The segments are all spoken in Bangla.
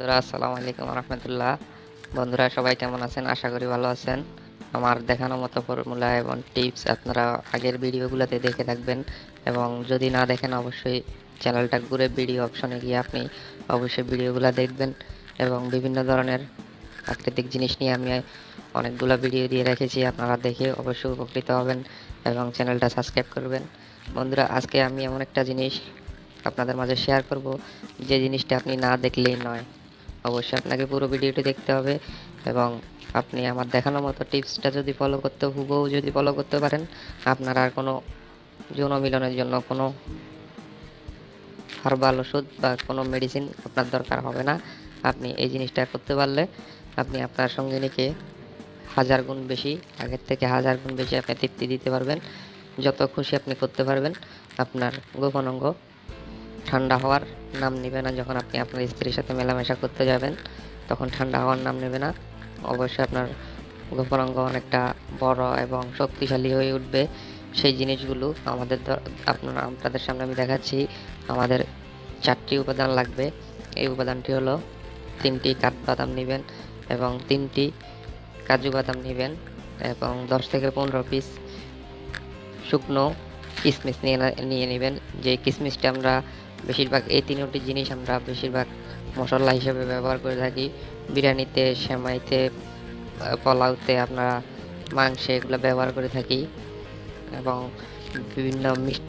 বন্ধুরা, আসসালামু আলাইকুম রহমতুল্লাহ। বন্ধুরা, সবাই কেমন আছেন? আশা করি ভালো আছেন। আমার দেখানো মতো ফর্মুলা এবং টিপস আপনারা আগের ভিডিওগুলোতে দেখে থাকবেন এবং যদি না দেখেন, অবশ্যই চ্যানেলটা ঘুরে ভিডিও অপশনে গিয়ে আপনি অবশ্যই ভিডিওগুলো দেখবেন এবং বিভিন্ন ধরনের প্রাকৃতিক জিনিস নিয়ে আমি অনেকগুলো ভিডিও দিয়ে রেখেছি। আপনারা দেখে অবশ্যই উপকৃত হবেন এবং চ্যানেলটা সাবস্ক্রাইব করবেন। বন্ধুরা, আজকে আমি এমন একটা জিনিস আপনাদের মাঝে শেয়ার করব, যে জিনিসটা আপনি না দেখলেই নয়। অবশ্যই আপনাকে পুরো ভিডিওটি দেখতে হবে এবং আপনি আমার দেখানো মতো টিপসটা যদি ফলো করতে, হুবহু যদি ফলো করতে পারেন, আপনার আর কোনো যৌন মিলনের জন্য কোনো হার্বাল ওষুধ বা কোনো মেডিসিন আপনার দরকার হবে না। আপনি এই জিনিসটা করতে পারলে আপনি আপনার সঙ্গিনীকে হাজার গুণ বেশি, আগের থেকে হাজার গুণ বেশি আপনি তৃপ্তি দিতে পারবেন। যত খুশি আপনি করতে পারবেন, আপনার গোপন অঙ্গ ঠান্ডা হওয়ার নাম নেবে না। যখন আপনি আপনার স্ত্রীর সাথে মেলামেশা করতে যাবেন, তখন ঠান্ডা হওয়ার নাম নেবে না। অবশ্যই আপনার গোপনাঙ্গ অনেকটা বড় এবং শক্তিশালী হয়ে উঠবে। সেই জিনিসগুলো আমাদের আপনারা, আপনাদের সামনে আমি দেখাচ্ছি। আমাদের চারটি উপাদান লাগবে। এই উপাদানটি হলো তিনটি কাঠবাদাম নেবেন এবং তিনটি কাজু বাদাম নেবেন এবং দশ থেকে পনেরো পিস শুকনো কিশমিশ নিয়ে নিয়ে নেবেন। যে কিশমিশটা আমরা বেশিরভাগ এই তিনটি জিনিস আমরা বেশিরভাগ মশলা হিসেবে ব্যবহার করে থাকি। বিরিয়ানিতে, সেমাইতে, পোলাওতে আপনারা মাংসে এগুলো ব্যবহার করে থাকি এবং বিভিন্ন মিষ-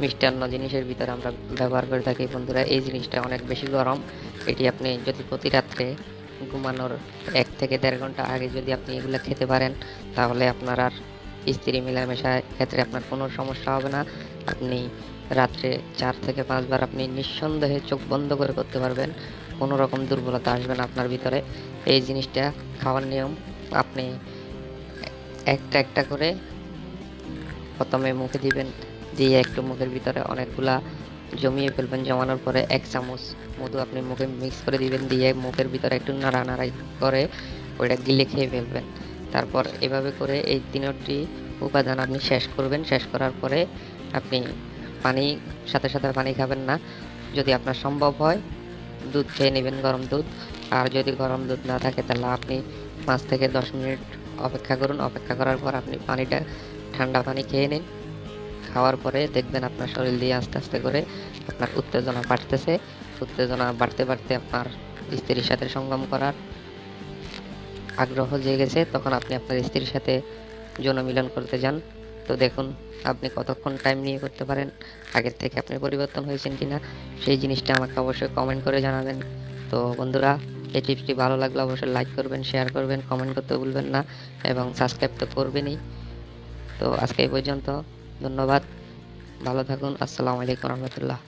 মিষ্টান্ন জিনিসের ভিতরে আমরা ব্যবহার করে থাকি। বন্ধুরা, এই জিনিসটা অনেক বেশি গরম। এটি আপনি যদি প্রতি রাত্রে ঘুমানোর এক থেকে দেড় ঘণ্টা আগে যদি আপনি এগুলো খেতে পারেন, তাহলে আপনার আর স্ত্রী মেলামেশার ক্ষেত্রে আপনার কোনো সমস্যা হবে না। আপনি রাত্রে চার থেকে পাঁচবার আপনি নিঃসন্দেহে চোখ বন্ধ করে করতে পারবেন। কোনো রকম দুর্বলতা আসবে না আপনার ভিতরে। এই জিনিসটা খাওয়ার নিয়ম, আপনি একটা একটা করে প্রথমে মুখে দিবেন, দিয়ে একটু মুখের ভিতরে অনেকগুলা জমিয়ে ফেলবেন জমানোর পরে এক চামচ মধু আপনি মুখে মিক্স করে দিবেন, দিয়ে মুখের ভিতরে একটু নাড়া নাড়ানাড়াই করে ওইটা গিলে খেয়ে ফেলবেন। তারপর এভাবে করে এই তিনটি উপাদান আপনি শেষ করবেন। শেষ করার পরে আপনি পানি, সাথে সাথে পানি খাবেন না। যদি আপনার সম্ভব হয়, দুধ খেয়ে নেবেন গরম দুধ। আর যদি গরম দুধ না থাকে, তাহলে আপনি পাঁচ থেকে দশ মিনিট অপেক্ষা করুন। অপেক্ষা করার পর আপনি পানিটা, ঠান্ডা পানি খেয়ে নিন। খাওয়ার পরে দেখবেন আপনার শরীর দিয়ে আস্তে আস্তে করে আপনার উত্তেজনা বাড়তেছে। উত্তেজনা বাড়তে বাড়তে আপনার স্ত্রীর সাথে সঙ্গম করার আগ্রহ জেগেছে, তখন আপনি আপনার স্ত্রীর সাথে যৌন মিলন করতে যান। তো দেখুন, আপনি কতক্ষণ টাইম নিয়ে করতে পারেন, আগের থেকে আপনি পরিবর্তন হয়েছেন কিনা, সেই জিনিসটা আমাকে অবশ্যই কমেন্ট করে জানাবেন। তো বন্ধুরা, এই টিপসটি ভালো লাগলে অবশ্যই লাইক করবেন শেয়ার করবেন কমেন্ট করতে ভুলবেন না, এবং সাবস্ক্রাইব তো করবেনই। তো আজকে এই পর্যন্ত, ধন্যবাদ, ভালো থাকুন, আসসালামু আলাইকুম রহমতুল্লাহ।